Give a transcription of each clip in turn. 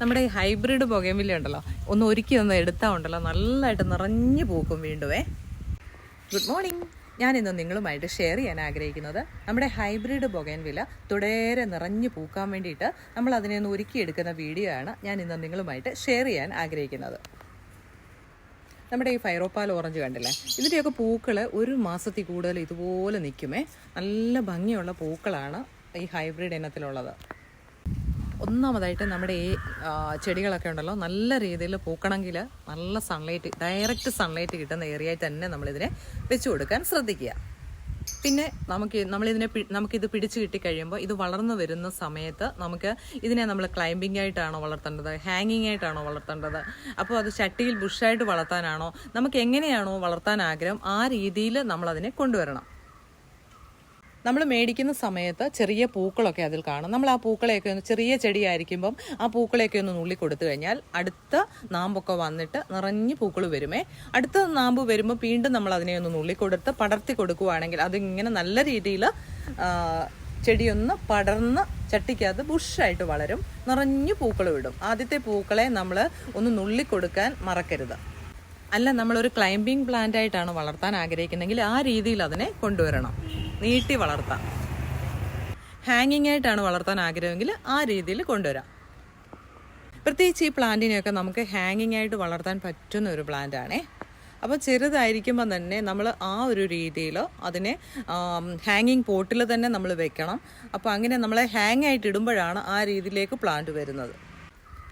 നമ്മുടെ ഈ ഹൈബ്രിഡ് പുകയമില്ല ഉണ്ടല്ലോ. ഒന്ന് ഒരുക്കി ഒന്ന് എടുത്താൽ ഉണ്ടല്ലോ. നല്ലതായിട്ട് നിറഞ്ഞു പൂക്കും വീണ്ടുമേ ഗുഡ് മോർണിംഗ് ഞാൻ ഇന്ന് നിങ്ങളുമായിട്ട് ഷെയർ ചെയ്യാൻ ആഗ്രഹിക്കുന്നത് നമ്മുടെ ഹൈബ്രിഡ് ബൊഗൈൻവില തുടരെ നിറഞ്ഞു പൂക്കാൻ വേണ്ടിയിട്ട് നമ്മൾ അതിനെ ഒന്ന് ഒരുക്കിയെടുക്കുന്ന വീഡിയോ ആണ് ഞാൻ ഇന്ന് നിങ്ങളുമായിട്ട് ഷെയർ ചെയ്യാൻ ആഗ്രഹിക്കുന്നത്. നമ്മുടെ ഈ ഫൈറോപ്പാൽ ഓറഞ്ച് കണ്ടില്ലേ? ഇതിന്റെയൊക്കെ പൂക്കൾ ഒരു മാസത്തിൽ കൂടുതൽ ഇതുപോലെ നിൽക്കുമേ. നല്ല ഭംഗിയുള്ള പൂക്കളാണ് ഈ ഹൈബ്രിഡ് ഇനത്തിലുള്ളത്. ഒന്നാമതായിട്ട് നമ്മുടെ ഈ ചെടികളൊക്കെ ഉണ്ടല്ലോ നല്ല രീതിയിൽ പൂക്കണമെങ്കിൽ നല്ല സൺലൈറ്റ് ഡയറക്റ്റ് സൺലൈറ്റ് കിട്ടുന്ന ഏരിയയിൽ തന്നെ നമ്മളിതിനെ വെച്ചു കൊടുക്കാൻ ശ്രദ്ധിക്കുക. പിന്നെ നമുക്ക് നമ്മളിതിനെ നമുക്കിത് പിടിച്ചു കിട്ടിക്കഴിയുമ്പോൾ ഇത് വളർന്നു വരുന്ന സമയത്ത് നമുക്ക് ഇതിനെ നമ്മൾ ക്ലൈമ്പിംഗ് ആയിട്ടാണോ വളർത്തേണ്ടത് ഹാങ്ങിങ് ആയിട്ടാണോ വളർത്തേണ്ടത് അപ്പോൾ അത് ചട്ടിയിൽ ബുഷായിട്ട് വളർത്താനാണോ നമുക്ക് എങ്ങനെയാണോ വളർത്താൻ ആഗ്രഹം ആ രീതിയിൽ നമ്മളതിനെ കൊണ്ടുവരണം. നമ്മൾ മേടിക്കുന്ന സമയത്ത് ചെറിയ പൂക്കളൊക്കെ അതിൽ കാണും. നമ്മൾ ആ പൂക്കളെയൊക്കെ ഒന്ന് ചെറിയ ചെടിയായിരിക്കുമ്പം ആ പൂക്കളെയൊക്കെ ഒന്ന് നുള്ളി കൊടുത്തു കഴിഞ്ഞാൽ അടുത്ത നാമ്പൊക്കെ വന്നിട്ട് നിറഞ്ഞ് പൂക്കൾ വരുമേ. അടുത്ത നാമ്പ് വരുമ്പോൾ വീണ്ടും നമ്മൾ അതിനെ ഒന്ന് നുള്ളി കൊടുത്ത് പടർത്തി കൊടുക്കുവാണെങ്കിൽ അതിങ്ങനെ നല്ല രീതിയിൽ ചെടിയൊന്ന് പടർന്ന് ചട്ടിക്കകത്ത് ബുഷായിട്ട് വളരും. നിറഞ്ഞു പൂക്കൾ വിടും. ആദ്യത്തെ പൂക്കളെ നമ്മൾ ഒന്ന് നുള്ളി കൊടുക്കാൻ മറക്കരുത്. അല്ല നമ്മളൊരു ക്ലൈംബിംഗ് പ്ലാന്റ് ആയിട്ടാണ് വളർത്താൻ ആഗ്രഹിക്കുന്നതെങ്കിൽ ആ രീതിയിൽ അതിനെ കൊണ്ടുവരണം. നീട്ടി വളർത്താം. ഹാങ്ങിങ് ആയിട്ടാണ് വളർത്താൻ ആഗ്രഹമെങ്കിൽ ആ രീതിയിൽ കൊണ്ടുവരാം. പ്രത്യേകിച്ച് ഈ പ്ലാന്റിനെയൊക്കെ നമുക്ക് ഹാങ്ങിങ് ആയിട്ട് വളർത്താൻ പറ്റുന്ന ഒരു പ്ലാന്റ് ആണേ അപ്പോൾ ചെറുതായിരിക്കുമ്പോൾ തന്നെ നമ്മൾ ആ ഒരു രീതിയിൽ അതിനെ ഹാങ്ങിങ് പോട്ടിൽ തന്നെ നമ്മൾ വെക്കണം. അപ്പോൾ അങ്ങനെ നമ്മളെ ഹാങ് ആയിട്ട് ഇടുമ്പോഴാണ് ആ രീതിയിലേക്ക് പ്ലാന്റ് വരുന്നത്.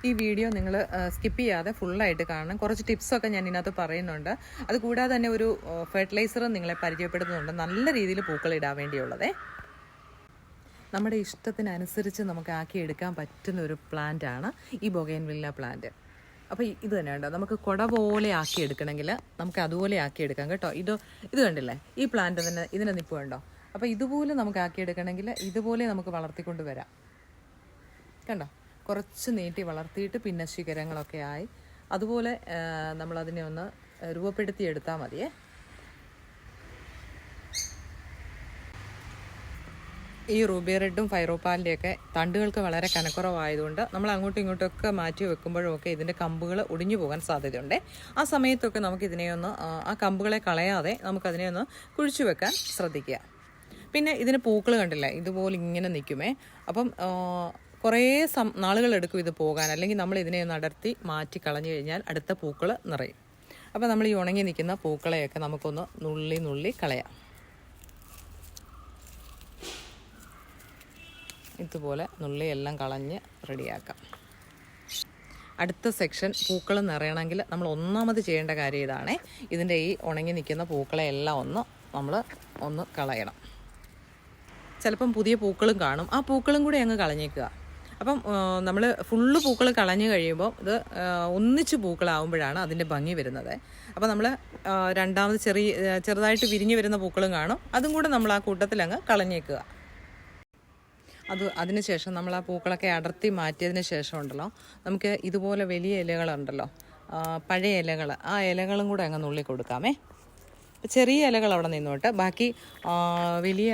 ഈ വീഡിയോ നിങ്ങൾ സ്കിപ്പ് ചെയ്യാതെ ഫുള്ളായിട്ട് കാണണം. കുറച്ച് ടിപ്സൊക്കെ ഞാൻ ഇതിനകത്ത് പറയുന്നുണ്ട്. അതുകൂടാതെ തന്നെ ഒരു ഫെർട്ടിലൈസറും നിങ്ങളെ പരിചയപ്പെടുത്തുന്നുണ്ട്. നല്ല രീതിയിൽ പൂക്കൾ ഇടാൻ വേണ്ടിയുള്ളതേ. നമ്മുടെ ഇഷ്ടത്തിനനുസരിച്ച് നമുക്ക് ആക്കിയെടുക്കാൻ പറ്റുന്ന ഒരു പ്ലാന്റ് ആണ് ഈ ബൊഗൈൻവില്ല പ്ലാന്റ് അപ്പോൾ ഇത് തന്നെ ഉണ്ടോ നമുക്ക് കുട പോലെ ആക്കി എടുക്കണമെങ്കിൽ നമുക്ക് അതുപോലെ ആക്കി എടുക്കാം കേട്ടോ. ഇത് ഇത് കണ്ടില്ലേ? ഈ പ്ലാന്റ് തന്നെ ഇതിനെ നിപ്പ് കണ്ടോ? അപ്പോൾ ഇതുപോലെ നമുക്ക് ആക്കിയെടുക്കണമെങ്കിൽ ഇതുപോലെ നമുക്ക് വളർത്തിക്കൊണ്ട് വരാം. കണ്ടോ? കുറച്ച് നീട്ടി വളർത്തിയിട്ട് പിന്നെ ശിഖരങ്ങളൊക്കെ ആയി. അതുപോലെ നമ്മളതിനെ ഒന്ന് രൂപപ്പെടുത്തി എടുത്താൽ മതിയേ. ഈ റൂബി റെഡും ഫൈറോപ്പാലിന്റെയൊക്കെ തണ്ടുകൾക്ക് വളരെ കനക്കുറവായതുകൊണ്ട് നമ്മൾ അങ്ങോട്ടും ഇങ്ങോട്ടൊക്കെ മാറ്റി വെക്കുമ്പോഴൊക്കെ ഇതിന്റെ കമ്പുകൾ ഒടിഞ്ഞു പോകാൻ സാധ്യതയുണ്ട്. ആ സമയത്തൊക്കെ നമുക്ക് ഇതിനെയൊന്ന് ആ, കമ്പുകളെ കളയാതെ നമുക്കതിനെ ഒന്ന് കുഴിച്ചു വെക്കാൻ ശ്രദ്ധിക്കുക. പിന്നെ ഇതിന് പൂക്കൾ കണ്ടില്ല? ഇതുപോലെ ഇങ്ങനെ നിൽക്കുമേ. അപ്പം കുറേ സം നാളുകളെടുക്കും ഇത് പോകാൻ. അല്ലെങ്കിൽ നമ്മൾ ഇതിനെ ഒന്ന് അടർത്തി മാറ്റി കളഞ്ഞു കഴിഞ്ഞാൽ അടുത്ത പൂക്കൾ നിറയും. അപ്പോൾ നമ്മൾ ഈ ഉണങ്ങി നിൽക്കുന്ന പൂക്കളെയൊക്കെ നമുക്കൊന്ന് നുള്ളി നുള്ളി കളയാം. ഇതുപോലെ നുള്ളി എല്ലാം കളഞ്ഞ് റെഡിയാക്കാം. അടുത്ത സെക്ഷൻ പൂക്കൾ നിറയണമെങ്കിൽ നമ്മൾ ഒന്നാമത് ചെയ്യേണ്ട കാര്യം ഇതാണ്. ഇതിന്റെ ഈ ഉണങ്ങി നിൽക്കുന്ന പൂക്കളെല്ലാം ഒന്ന് നമ്മൾ ഒന്ന് കളയണം. ചിലപ്പം പുതിയ പൂക്കളും കാണും. ആ പൂക്കളും കൂടി അങ്ങ് കളഞ്ഞേക്കുക. അപ്പം നമ്മൾ ഫുള്ള് പൂക്കൾ കളഞ്ഞു കഴിയുമ്പോൾ ഇത് ഒന്നിച്ച് പൂക്കളാവുമ്പോഴാണ് അതിന്റെ ഭംഗി വരുന്നത്. അപ്പോൾ നമ്മൾ രണ്ടാമത് ചെറിയ ചെറുതായിട്ട് വിരിഞ്ഞു വരുന്ന പൂക്കളും കാണും. അതും കൂടെ നമ്മൾ ആ കൂട്ടത്തിൽ അങ്ങ് കളഞ്ഞേക്കുക. അത് അതിനുശേഷം നമ്മൾ ആ പൂക്കളൊക്കെ അടർത്തി മാറ്റിയതിന് ശേഷം ഉണ്ടല്ലോ നമുക്ക് ഇതുപോലെ വലിയ ഇലകളുണ്ടല്ലോ പഴയ ഇലകൾ ആ ഇലകളും കൂടെ അങ്ങ് നുള്ളി കൊടുക്കാമേ. ചെറിയ ഇലകൾ അവിടെ നിന്നോട്ട് ബാക്കി വലിയ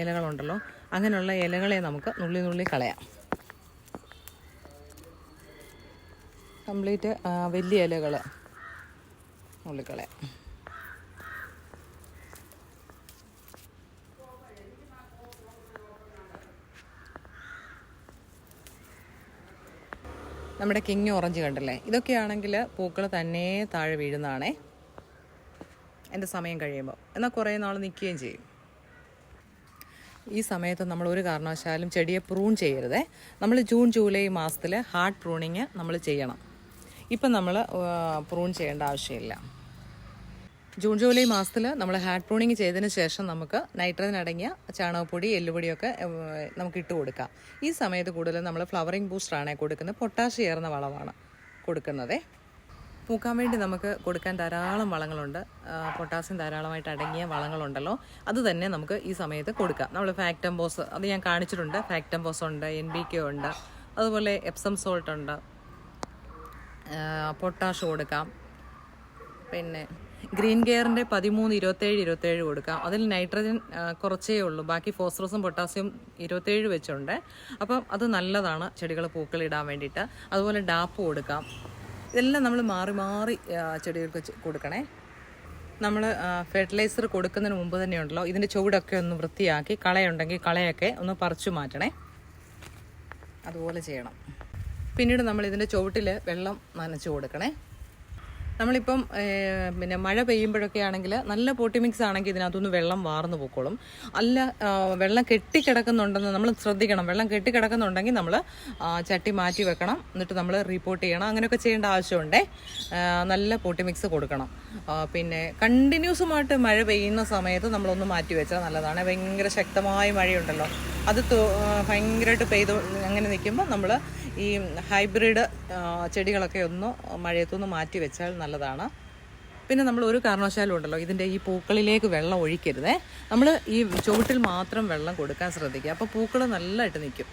ഇലകളുണ്ടല്ലോ അങ്ങനെയുള്ള ഇലകളെ നമുക്ക് നുള്ളി നുള്ളി കളയാം. കംപ്ലീറ്റ് വലിയ ഇലകൾ ഉള്ളിക്കളെ. നമ്മുടെ കിങ് ഓറഞ്ച് കണ്ടല്ലേ? ഇതൊക്കെയാണെങ്കിൽ പൂക്കൾ തന്നെ താഴെ വീഴുന്നതാണേ. എന്റെ സമയം കഴിയുമ്പോൾ എന്നാൽ കുറേ നാൾ നിൽക്കുകയും ചെയ്യും. ഈ സമയത്ത് നമ്മൾ ഒരു കാരണവശാലും ചെടിയെ പ്രൂൺ ചെയ്യരുതേ. നമ്മൾ ജൂൺ ജൂലൈ മാസത്തിൽ ഹാർഡ് പ്രൂണിങ് നമ്മൾ ചെയ്യണം. ഇപ്പം നമ്മൾ പ്രൂൺ ചെയ്യേണ്ട ആവശ്യമില്ല. ജൂൺ ജൂലൈ മാസത്തിൽ നമ്മൾ ഹാഡ് പ്രൂണിങ് ചെയ്തതിന് ശേഷം നമുക്ക് നൈട്രജൻ അടങ്ങിയ ചാണകപ്പൊടി എല്ലുപൊടിയൊക്കെ നമുക്ക് ഇട്ട് കൊടുക്കാം. ഈ സമയത്ത് കൂടുതലും നമ്മൾ ഫ്ലവറിംഗ് ബൂസ്റ്ററാണ് കൊടുക്കുന്നത്. പൊട്ടാഷ് ചേർന്ന വളമാണ് കൊടുക്കുന്നത്. പൂക്കാൻ വേണ്ടി നമുക്ക് കൊടുക്കാൻ ധാരാളം വളങ്ങളുണ്ട്. പൊട്ടാസ്യം ധാരാളമായിട്ട് അടങ്ങിയ വളങ്ങളുണ്ടല്ലോ. അത് തന്നെ നമുക്ക് ഈ സമയത്ത് കൊടുക്കാം. നമ്മൾ ഫാക്ടംബോസ് അത് ഞാൻ കാണിച്ചിട്ടുണ്ട്. ഫാക്ടംബോസ് ഉണ്ട് എൻ ബി കെ ഉണ്ട്. അതുപോലെ എപ്സം സോൾട്ട് ഉണ്ട്. പൊട്ടാഷ് കൊടുക്കാം. പിന്നെ ഗ്രീൻ കെയറിന്റെ പതിമൂന്ന് ഇരുപത്തേഴ് ഇരുപത്തേഴ് കൊടുക്കാം. അതിൽ നൈട്രജൻ കുറച്ചേ ഉള്ളൂ. ബാക്കി ഫോസ്ഫറസും പൊട്ടാസ്യം ഇരുപത്തേഴ് വെച്ചുണ്ട്. അപ്പം അത് നല്ലതാണ് ചെടികൾ പൂക്കളിടാൻ വേണ്ടിയിട്ട്. അതുപോലെ ഡാപ്പ് കൊടുക്കാം. ഇതെല്ലാം നമ്മൾ മാറി മാറി ചെടികൾക്ക് കൊടുക്കണേ. നമ്മൾ ഫെർട്ടിലൈസർ കൊടുക്കുന്നതിന് മുമ്പ് തന്നെ ഉണ്ടല്ലോ. ഇതിന്റെ ചുവടൊക്കെ ഒന്ന് വൃത്തിയാക്കി കളയുണ്ടെങ്കിൽ കളയൊക്കെ ഒന്ന് പറിച്ചു മാറ്റണേ. അതുപോലെ ചെയ്യണം. പിന്നീട് നമ്മൾ ഇതിന്റെ ചുവട്ടിൽ വെള്ളം നനച്ചു കൊടുക്കണേ. നമ്മളിപ്പം പിന്നെ മഴ പെയ്യുമ്പോഴൊക്കെ ആണെങ്കിൽ നല്ല പോട്ടി മിക്സ് ആണെങ്കിൽ ഇതിനകത്തുനിന്ന് വെള്ളം വാർന്നു പോക്കോളും. അല്ല വെള്ളം കെട്ടിക്കിടക്കുന്നുണ്ടെന്ന് നമ്മൾ ശ്രദ്ധിക്കണം. വെള്ളം കെട്ടിക്കിടക്കുന്നുണ്ടെങ്കിൽ നമ്മൾ ചട്ടി മാറ്റി വെക്കണം. എന്നിട്ട് നമ്മൾ റിപ്പോർട്ട് ചെയ്യണം. അങ്ങനെയൊക്കെ ചെയ്യേണ്ട ആവശ്യമുണ്ടേ. നല്ല പോട്ടി മിക്സ് കൊടുക്കണം. പിന്നെ കണ്ടിന്യൂസുമായിട്ട് മഴ പെയ്യുന്ന സമയത്ത് നമ്മളൊന്ന് മാറ്റി വെച്ചാൽ നല്ലതാണ്. ഭയങ്കര ശക്തമായ മഴയുണ്ടല്ലോ. അത് ഭയങ്കരമായിട്ട് പെയ്ത് അങ്ങനെ നിൽക്കുമ്പോൾ നമ്മൾ ഈ ഹൈബ്രിഡ് ചെടികളൊക്കെ ഒന്ന് മഴയത്തുനിന്ന് മാറ്റി വെച്ചാൽ നല്ലതാണ്. പിന്നെ നമ്മൾ ഒരു കാരണവശാലും ഉണ്ടല്ലോ ഇതിന്റെ ഈ പൂക്കളിലേക്ക് വെള്ളം ഒഴിക്കരുതേ. നമ്മൾ ഈ ചുവട്ടിൽ മാത്രം വെള്ളം കൊടുക്കാൻ ശ്രദ്ധിക്കുക. അപ്പോൾ പൂക്കൾ നല്ലതായിട്ട് നിൽക്കും.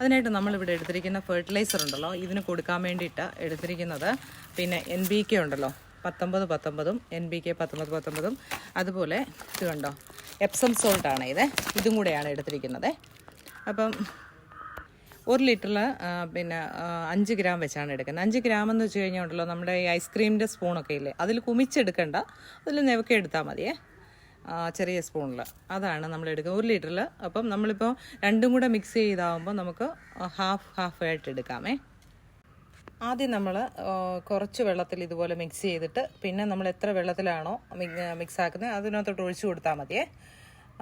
അതിനായിട്ട് നമ്മളിവിടെ എടുത്തിരിക്കുന്ന ഫെർട്ടിലൈസർ ഉണ്ടല്ലോ ഇതിന് കൊടുക്കാൻ വേണ്ടിയിട്ട് എടുത്തിരിക്കുന്നത്. പിന്നെ എൻ ബി കെ ഉണ്ടല്ലോ പത്തൊമ്പത് പത്തൊമ്പതും എൻ ബി കെ പത്തൊമ്പത് പത്തൊമ്പതും. അതുപോലെ ഇത് കണ്ടോ എപ്സം സോൾട്ടാണ് ഇത്. ഇതും കൂടെയാണ് എടുത്തിരിക്കുന്നത്. അപ്പം ഒരു ലിറ്ററിൽ പിന്നെ അഞ്ച് ഗ്രാം വെച്ചാണ് എടുക്കുന്നത്. അഞ്ച് ഗ്രാം എന്ന് വെച്ച് കഴിഞ്ഞാൽ ഉണ്ടല്ലോ നമ്മുടെ ഈ ഐസ്ക്രീമിന്റെ സ്പൂണൊക്കെ ഇല്ലേ അതിൽ കുമിച്ചെടുക്കണ്ട. അതിൽ നെവക്കെ എടുത്താൽ മതിയേ. ചെറിയ സ്പൂണിൽ. അതാണ് നമ്മൾ എടുക്കുക ഒരു ലിറ്ററിൽ അപ്പം നമ്മളിപ്പോൾ രണ്ടും കൂടെ മിക്സ് ചെയ്താകുമ്പോൾ നമുക്ക് ഹാഫ് ഹാഫ് ആയിട്ട് എടുക്കാമേ. ആദ്യം നമ്മൾ കുറച്ച് വെള്ളത്തിൽ ഇതുപോലെ മിക്സ് ചെയ്തിട്ട് പിന്നെ നമ്മൾ എത്ര വെള്ളത്തിലാണോ മിക്സ് ആക്കുന്നത് അതിനകത്തോട്ട് ഒഴിച്ചു കൊടുത്താൽ മതിയേ.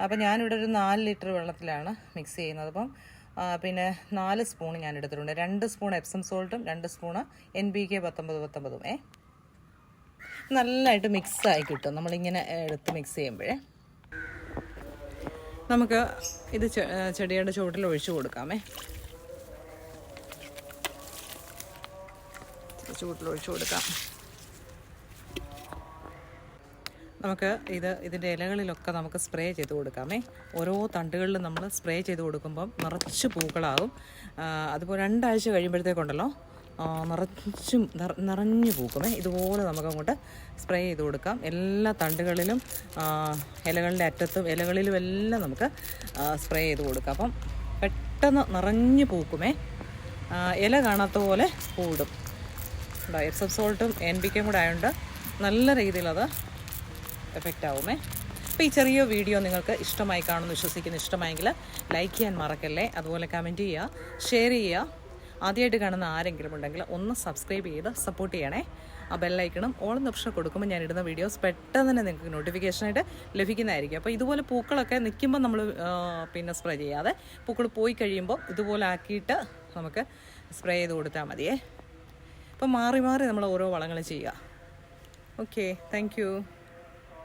അപ്പം ഞാനിവിടെ ഒരു നാല് ലിറ്റർ വെള്ളത്തിലാണ് മിക്സ് ചെയ്യുന്നത്. അപ്പം പിന്നെ നാല് സ്പൂൺ ഞാൻ എടുത്തിട്ടുണ്ട്. രണ്ട് സ്പൂൺ എപ്സം സോൾട്ടും രണ്ട് സ്പൂണ് എൻ ബി കെ പത്തൊമ്പത് പത്തൊമ്പതും ഏ? നല്ലതായിട്ട് മിക്സ് ആയി കിട്ടും. നമ്മളിങ്ങനെ എടുത്ത് മിക്സ് ചെയ്യുമ്പോഴേ. നമുക്ക് ഇത് ചെടിയുടെ ചുവട്ടിൽ ഒഴിച്ചു കൊടുക്കാമേ ചുവട്ടിൽ ഒഴിച്ചു കൊടുക്കാം. നമുക്ക് ഇത് ഇതിന്റെ ഇലകളിലൊക്കെ നമുക്ക് സ്പ്രേ ചെയ്ത് കൊടുക്കാമേ. ഓരോ തണ്ടുകളിലും നമ്മൾ സ്പ്രേ ചെയ്ത് കൊടുക്കുമ്പം നിറച്ച് അതിപ്പോൾ അതുപോലെ രണ്ടാഴ്ച കഴിയുമ്പോഴത്തേക്കുണ്ടല്ലോ. നിറച്ചും നിറ- നിറഞ്ഞു പൂക്കുമേ. ഇതുപോലെ നമുക്ക് അങ്ങോട്ട് സ്പ്രേ ചെയ്ത് കൊടുക്കാം. എല്ലാ തണ്ടുകളിലും ഇലകളുടെ അറ്റത്തും ഇലകളിലും എല്ലാം നമുക്ക് സ്പ്രേ ചെയ്ത് കൊടുക്കാം. അപ്പം പെട്ടെന്ന് നിറഞ്ഞു പൂക്കുമേ. ഇല കാണാത്ത പോലെ പൂടും എപ്സം സോൾട്ടും എൻ പി കെയും കൂടെ ആയതുകൊണ്ട് നല്ല രീതിയിൽ അത് എഫക്റ്റ് ആവുമേ. അപ്പോൾ ഈ ചെറിയ വീഡിയോ നിങ്ങൾക്ക് ഇഷ്ടമായി കാണുമെന്ന് വിശ്വസിക്കുന്നു ഇഷ്ടമായെങ്കിൽ ലൈക്ക് ചെയ്യാൻ മറക്കല്ലേ. അതുപോലെ കമന്റ് ചെയ്യുക ഷെയർ ചെയ്യുക. ആദ്യമായിട്ട് കാണുന്ന ആരെങ്കിലും ഉണ്ടെങ്കിൽ ഒന്ന് സബ്സ്ക്രൈബ് ചെയ്ത് സപ്പോർട്ട് ചെയ്യണേ. ആ ബെല്ലൈക്കണം ഓളം ഓപ്ഷൻ കൊടുക്കുമ്പോൾ ഞാൻ ഇടുന്ന വീഡിയോസ് പെട്ടെന്ന് തന്നെ നിങ്ങൾക്ക് നോട്ടിഫിക്കേഷനായിട്ട് ലഭിക്കുന്നതായിരിക്കും. അപ്പോൾ ഇതുപോലെ പൂക്കളൊക്കെ നിൽക്കുമ്പോൾ നമ്മൾ പിന്നെ സ്പ്രേ ചെയ്യാതെ പൂക്കൾ പോയി കഴിയുമ്പോൾ ഇതുപോലെ ആക്കിയിട്ട് നമുക്ക് സ്പ്രേ ചെയ്ത് കൊടുത്താൽ മതിയേ. അപ്പോൾ മാറി മാറി നമ്മൾ ഓരോ വളങ്ങൾ ചെയ്യുക. Okay thank